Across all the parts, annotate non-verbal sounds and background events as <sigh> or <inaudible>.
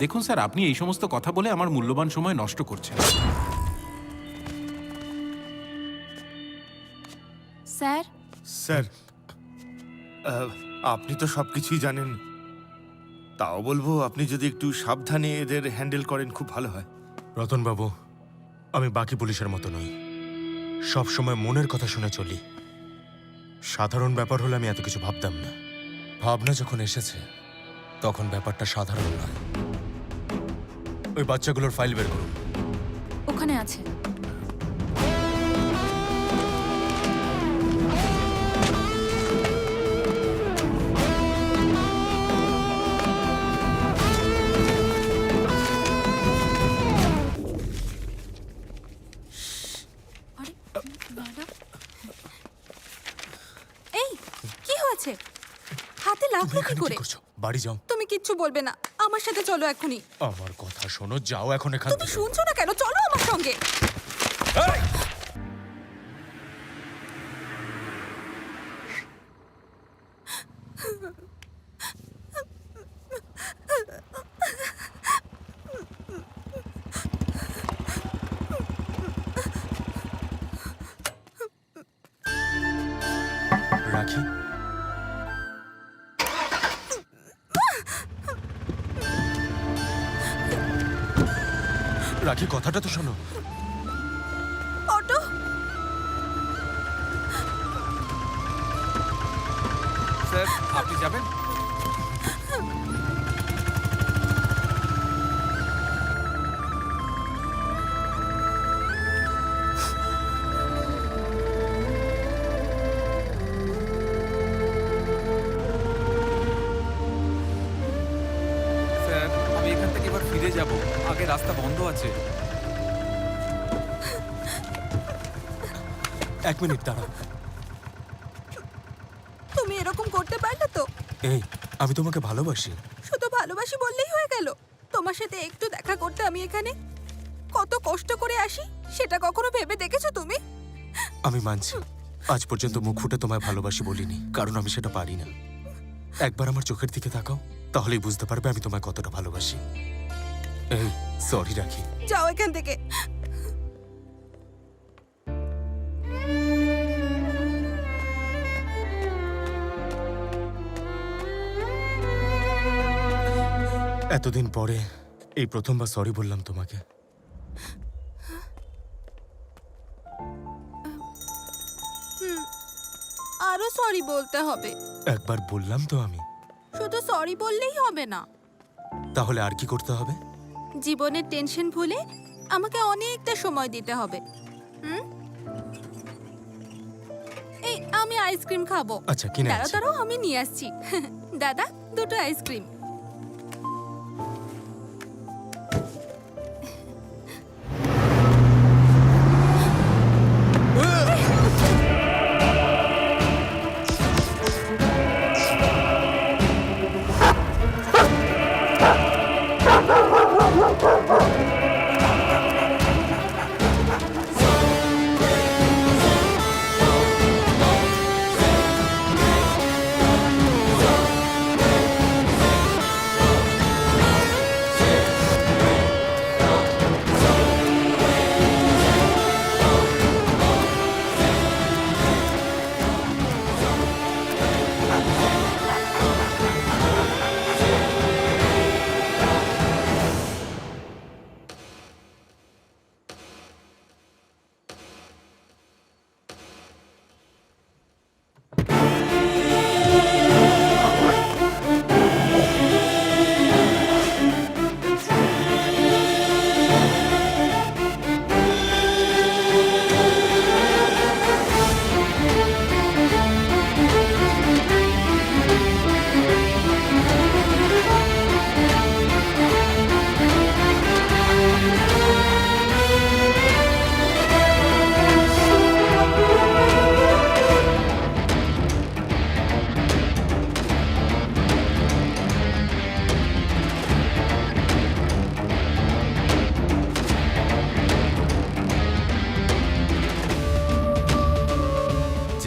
দেখুন স্যার আপনি এই সমস্ত কথা বলে আমার মূল্যবান সময় নষ্ট করছেন। স্যার? স্যার আহ, আপনি তো সব কিছুই জানেন। তাও বলব আপনি যদি একটু সাবধানে এদের হ্যান্ডেল করেন খুব ভালো হয়। রতনবাবু আমি বাকি পুলিশের মতো নই। সব সময় মনের কথা শুনে চলি। সাধারণ ব্যাপার হলে আমি এত কিছু ভাবতাম না। ভাবনা যখন এসেছে তখন ব্যাপারটা সাধারণ নয়। ওই বাচ্চাগুলোর ফাইল বের করুন ওখানে আছে। এই কি হয়েছে? হাতে তুমি লাগল কি করে? বাড়ি যাও। তুমি কিচ্ছু বলবে না। আমার সাথে চলো এখনই আমার কথা শোনো যাও এখন এখান তুমি থেকে। শুনছো না কেন? চলো আমার সঙ্গে। রাখি কথাটা তো শোনো। অটো? স্যার আপনি যাবেন? আছে। এক মিনিট দাঁড়াও। তুমি এরকম করতে পারলে তো। এই আমি তোমাকে ভালোবাসি। শুধু ভালোবাসি বললেই হয়ে গেল। তোমার সাথে একটু দেখা করতে আমি এখানে কত কষ্ট করে আসি সেটা কখনো ভেবে দেখেছ তুমি? আমি মানছি। আজ পর্যন্ত মুখ ফুটে তোমায় ভালোবাসি বলিনি কারণ আমি সেটা পারি না। একবার আমার চোখের দিকে তাকাও তাহলেই বুঝতে পারবে আমি তোমায় কতটা ভালোবাসি। এই সরি রাখি যাও এখান থেকে। এতদিন পরে এই প্রথমবার সরি বললাম তোমাকে। আরও সরি বলতে হবে। একবার বললাম তো আমি। শুধু সরি বললেই হবে না। তাহলে আর কি করতে হবে? জীবনের টেনশন ভুলে আমাকে অনেকটা সময় দিতে হবে। হুম? এই আমি আইসক্রিম খাব। আচ্ছা কিনে দাঁড়াও দাঁড়াও আমি নিয়ে আসছি। <laughs> দাদা দুটো আইসক্রিম।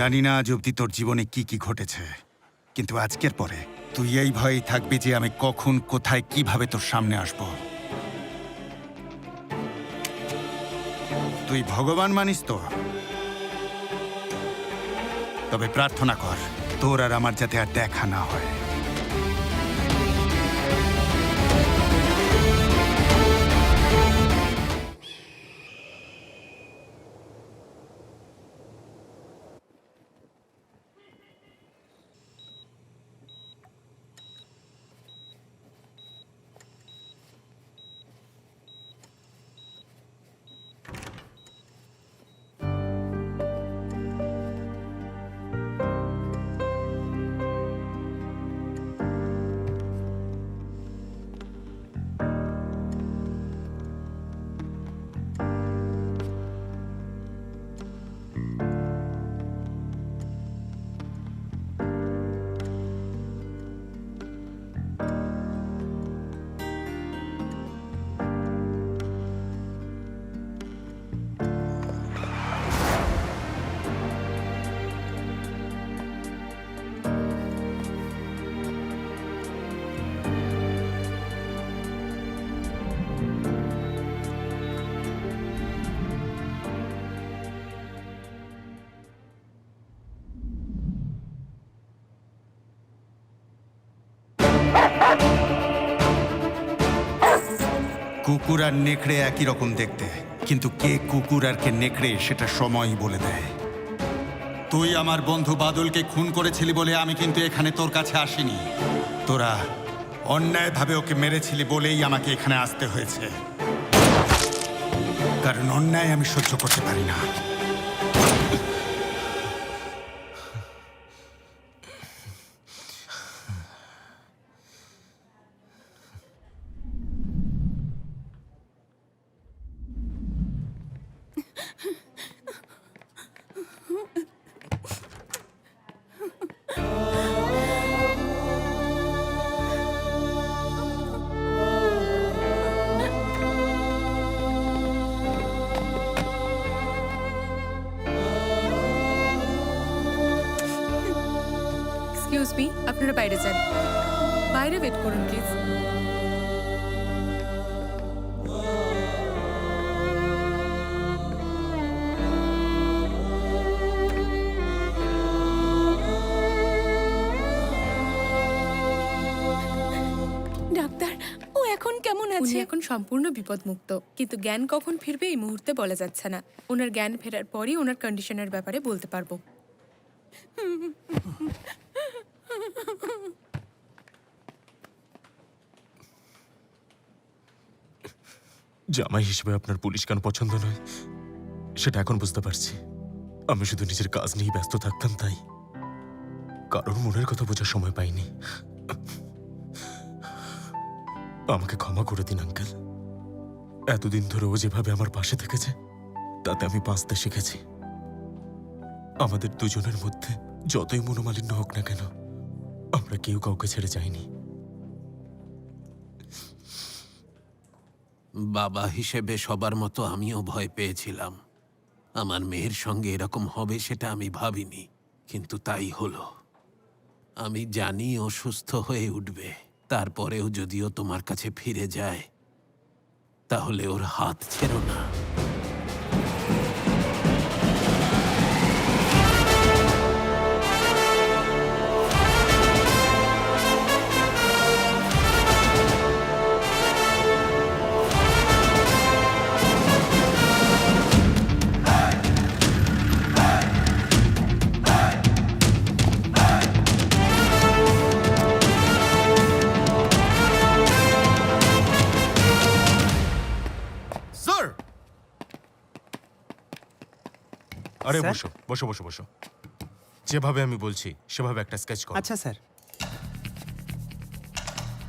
জানি না আজ অব্দি তোর জীবনে কি কি ঘটেছে, কিন্তু আজকের পরে তুই এই ভয়েই থাকবি যে আমি কখন, কোথায়, কীভাবে তোর সামনে আসব। তুই ভগবান মানিস তো। তবে প্রার্থনা কর, তোর আর আমার যাতে আর দেখা না হয়। কুকুর আর নেকড়ে একই রকম দেখতে, কিন্তু কে কুকুর আর কে নেকড়ে সেটা সময়ই বলে দেয়। তুই আমার বন্ধু বাদলকে খুন করেছিলি বলে আমি কিন্তু এখানে তোর কাছে আসিনি। তোরা অন্যায়ভাবে ওকে মেরেছিলি বলেই আমাকে এখানে আসতে হয়েছে। কারণ অন্যায় আমি সহ্য করতে পারি না। বাইরে যান। বাইরে ওয়েট করুন প্লিজ ডাক্তার ও এখন কেমন উনি আছে? এখন সম্পূর্ণ বিপদমুক্ত কিন্তু জ্ঞান কখন ফিরবে এই মুহূর্তে বলা যাচ্ছে না। ওনার জ্ঞান ফেরার পরই ওনার কন্ডিশনের ব্যাপারে বলতে পারব। <laughs> জামাই হিসেবে আপনার পুলিশ কেন পছন্দ নয়? সেটা এখন বুঝতে পারছি। আমি শুধু নিজের কাজ নিয়ে ব্যস্ত থাকতাম, তাই। কারোর মনের কথা বোঝার সময় পাইনি। আমাকে ক্ষমা করে দিন, আঙ্কেল। এতদিন ধরে ও যেভাবে আমার পাশে থেকেছে, তাতে আমি বাঁচতে শিখেছি। আমাদের দুজনের মধ্যে যতই মনোমালিন্য হোক না কেন, আমরা কেউ কাউকে ছেড়ে যাইনি। বাবা হিসেবে সবার মতো আমিও ভয় পেয়েছিলাম। আমার মেয়ের সঙ্গে এরকম হবে সেটা আমি ভাবিনি, কিন্তু তাই হলো। আমি জানি ও সুস্থ হয়ে উঠবে, তারপরেও যদিও তোমার কাছে ফিরে যায়, তাহলে ওর হাত ছেড়ো না। স্যার? বসো বসো বসো বসো। যেভাবে আমি বলছি সেভাবে একটা স্কেচ করো। আচ্ছা স্যার।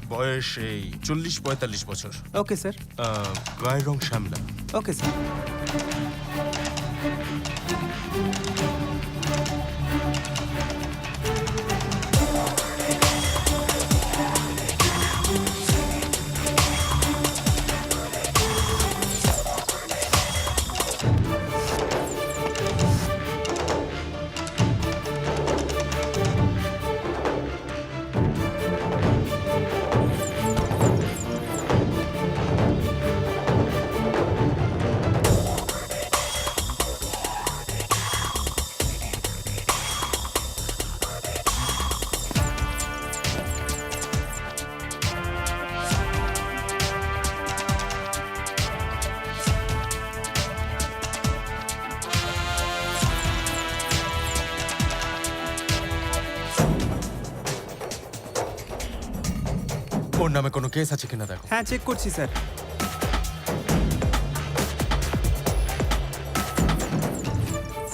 বয়স এই চল্লিশ পঁয়তাল্লিশ বছর। Okay sir. আহ, গায়ের রং শ্যামলা। Okay sir. ওর নামে কোনো কেস আছে কিনা দেখো। হ্যাঁ চেক করছি, স্যার।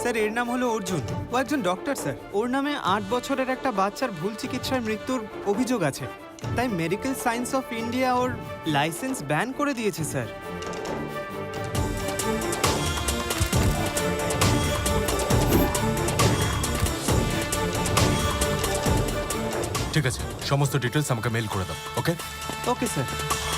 স্যার, এর নাম হলো অর্জুন। ও একজন ডক্টর স্যার। ওর নামে আট বছরের একটা বাচ্চার ভুল চিকিৎসায় মৃত্যুর অভিযোগ আছে। তাই মেডিকেল সায়েন্স অফ ইন্ডিয়া ওর লাইসেন্স ব্যান করে দিয়েছে, স্যার। ঠিক আছে সমস্ত ডিটেলস আমাকে মেইল করে দাও ওকে ওকে স্যার